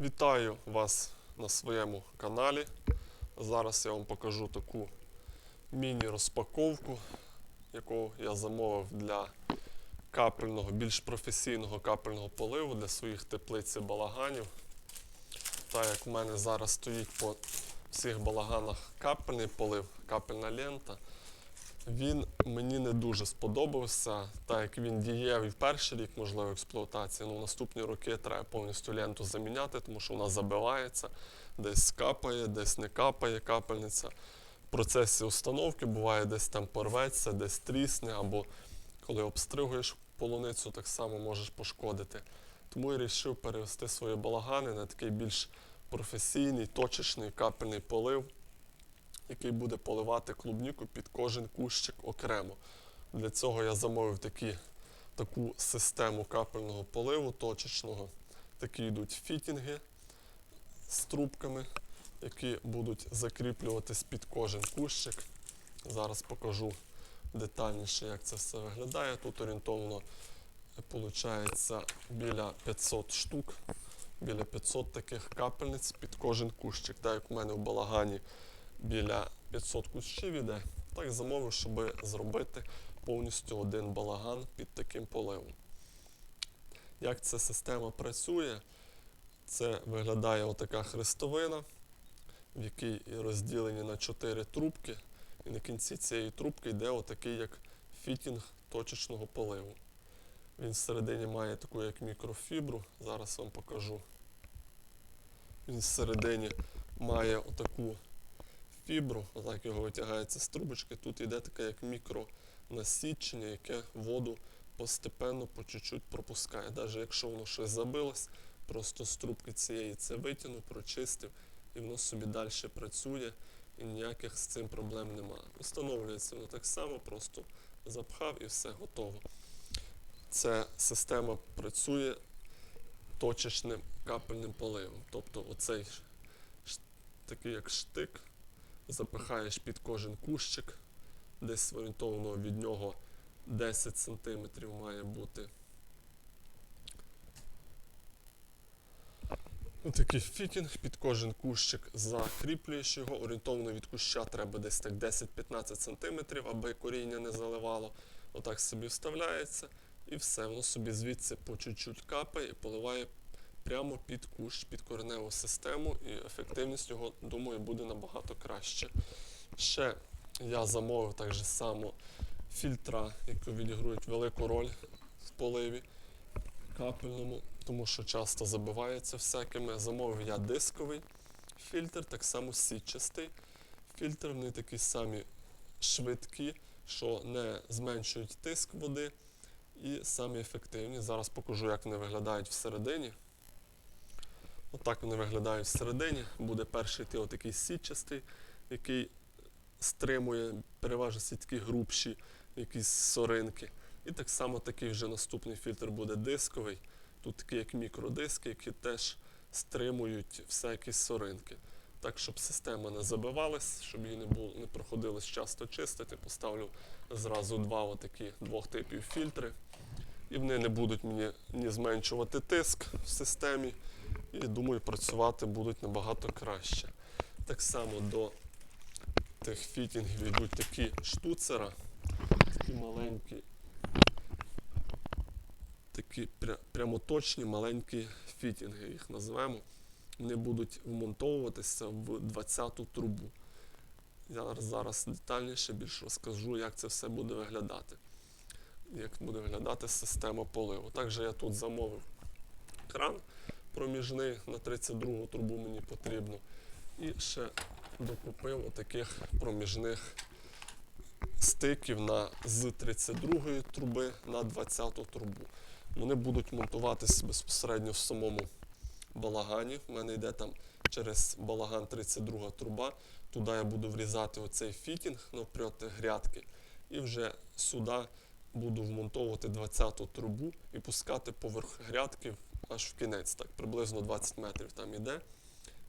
Вітаю вас на своєму каналі. Зараз я вам покажу таку міні-розпаковку, яку я замовив для капельного, більш професійного капельного поливу для своїх теплиць і балаганів. Так як в мене зараз стоїть по всіх балаганах капельний полив, капельна лента, він мені не дуже сподобався, так як він дієвий в перший рік, можливо, експлуатації. Ну, в наступні роки треба повністю ленту заміняти, тому що вона забивається, десь капає, десь не капає капельниця. В процесі установки буває десь там порветься, десь трісне, або коли обстригуєш полуницю, так само можеш пошкодити. Тому я вирішив перевести свої балагани на такий більш професійний, точечний капельний полив який буде поливати клубніку під кожен кущик окремо. Для цього я замовив такі, таку систему капельного поливу точечного. Такі йдуть фітінги з трубками, які будуть закріплюватись під кожен кущик. Зараз покажу детальніше, як це все виглядає. Тут орієнтовно виходить біля 500 штук, біля 500 таких капельниць під кожен кущик. Так як у мене в балагані біля 500 кущів іде, так замовив, щоб зробити повністю один балаган під таким поливом. Як ця система працює? Це виглядає отака хрестовина, в якій розділені на 4 трубки, і на кінці цієї трубки йде отакий як фітінг точечного поливу. Він всередині має таку як мікрофібру, зараз вам покажу. Він всередині має отаку фібру, отак його витягається з трубочки. Тут йде таке як мікронасічення, яке воду постепенно по чуть-чуть пропускає. Навіть якщо воно щось забилось, просто з трубки цієї це витягнув, прочистив, і воно собі далі працює, і ніяких з цим проблем немає. Встановлюється воно так само, просто запхав і все готово. Ця система працює точечним капельним поливом. Тобто оцей такий як штик, запихаєш під кожен кущик, десь орієнтовно від нього 10 см має бути. Такий фітінг під кожен кущик закріплюєш його, орієнтовно від куща треба десь так 10-15 см, аби коріння не заливало. Отак собі вставляється і все, воно собі звідси по чуть-чуть капає і поливає прямо під кущ, під кореневу систему, і ефективність його, думаю, буде набагато краще. Ще я замовив так же само фільтра, які відіграють велику роль в поливі капельному, тому що часто забивається всякими. Замовив я дисковий фільтр, так само сітчастий фільтр. Вони такі самі швидкі, що не зменшують тиск води і самі ефективні. Зараз покажу, як вони виглядають всередині. Отак вони виглядають всередині. Буде перший йти отакий сітчастий, який стримує переважно всі такі грубші якісь соринки. І так само такий вже наступний фільтр буде дисковий. Тут такі як мікродиски, які теж стримують всякі соринки. Так, щоб система не забивалась, щоб її не було, не приходилось часто чистити, поставлю зразу два отакі двох типів фільтри. І вони не будуть мені ні зменшувати тиск в системі, і думаю, працювати будуть набагато краще. Так само до тих фітінгів йдуть такі штуцера, такі маленькі, такі пря- прямоточні маленькі фітінги, їх назвемо. Вони будуть вмонтовуватися в 20-ту трубу. Я зараз детальніше більш розкажу, як це все буде виглядати. Як буде виглядати система поливу. Також я тут замовив кран проміжний на 32 трубу мені потрібно. І ще докупив отаких проміжних стиків на, з 32 труби на 20 трубу. Вони будуть монтуватися безпосередньо в самому балагані. У мене йде там через балаган 32 труба. Туди я буду врізати оцей фітінг навпроти грядки. І вже сюди буду вмонтовувати 20-ту трубу і пускати поверх грядки аж в кінець, так приблизно 20 метрів там іде.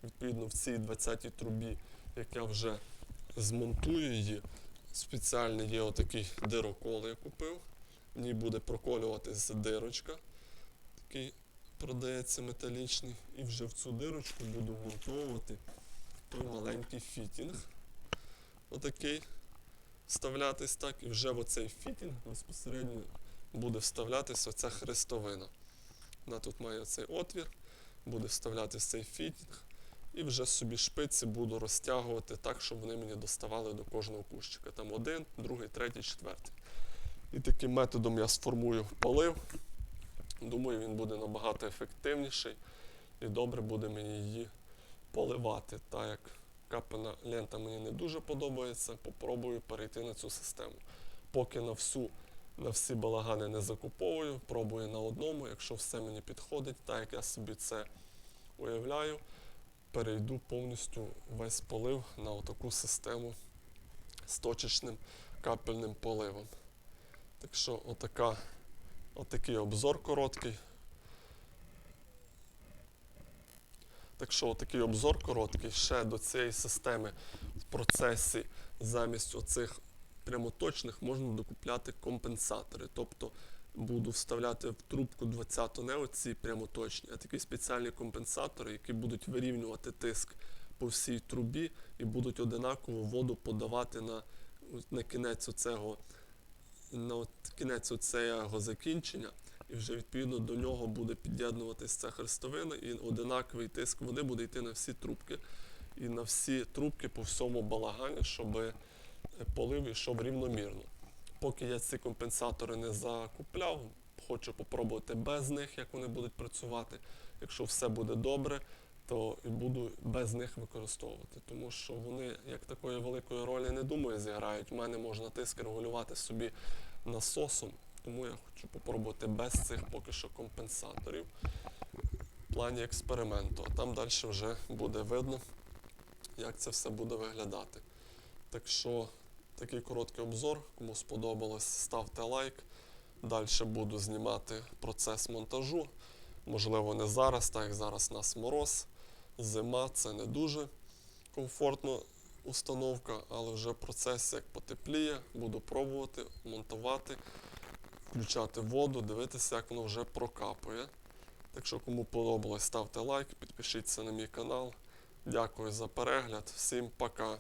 Відповідно, в цій 20-й трубі, як я вже змонтую її, спеціальний є отакий дирокол, я купив. В ній буде проколюватися дирочка. Такий продається металічний. І вже в цю дирочку буду вмонтовувати той маленький фітінг. Отакий. Вставлятись так, і вже в оцей фітінг безпосередньо буде вставлятися оця хрестовина. Вона тут має цей отвір, буде вставлятися цей фітінг, і вже собі шпиці буду розтягувати так, щоб вони мені доставали до кожного кущика. Там один, другий, третій, четвертий. І таким методом я сформую полив. Думаю, він буде набагато ефективніший і добре буде мені її поливати. Так як капельна лента мені не дуже подобається, попробую перейти на цю систему. Поки на всю, всі балагани не закуповую, пробую на одному. Якщо все мені підходить, так як я собі це уявляю, перейду повністю весь полив на отаку систему з точечним капельним поливом. Так що отака, отакий обзор короткий. Так що отакий обзор короткий. Ще до цієї системи в процесі замість оцих прямоточних можна докупляти компенсатори. Тобто буду вставляти в трубку 20 не оці прямоточні, а такі спеціальні компенсатори, які будуть вирівнювати тиск по всій трубі і будуть одинаково воду подавати на, на кінець оцього на от кінець оцього закінчення, і вже відповідно до нього буде під'єднуватися ця хрестовина, і одинаковий тиск води буде йти на всі трубки і на всі трубки по всьому балагані, щоб полив йшов рівномірно. Поки я ці компенсатори не закупляв, хочу попробувати без них, як вони будуть працювати. Якщо все буде добре, то і буду без них використовувати, тому що вони як такої великої ролі не думаю зіграють. У мене можна тиск регулювати собі насосом, тому я хочу попробувати без цих поки що компенсаторів в плані експерименту. А там далі вже буде видно, як це все буде виглядати. Так що такий короткий обзор. Кому сподобалось, ставте лайк. Далі буду знімати процес монтажу. Можливо, не зараз, так як зараз у нас мороз, зима це не дуже комфортна установка, але вже процес як потепліє, буду пробувати, монтувати, включати воду, дивитися, як воно вже прокапує. Так що, кому подобалось, ставте лайк, підпишіться на мій канал. Дякую за перегляд. Всім пока.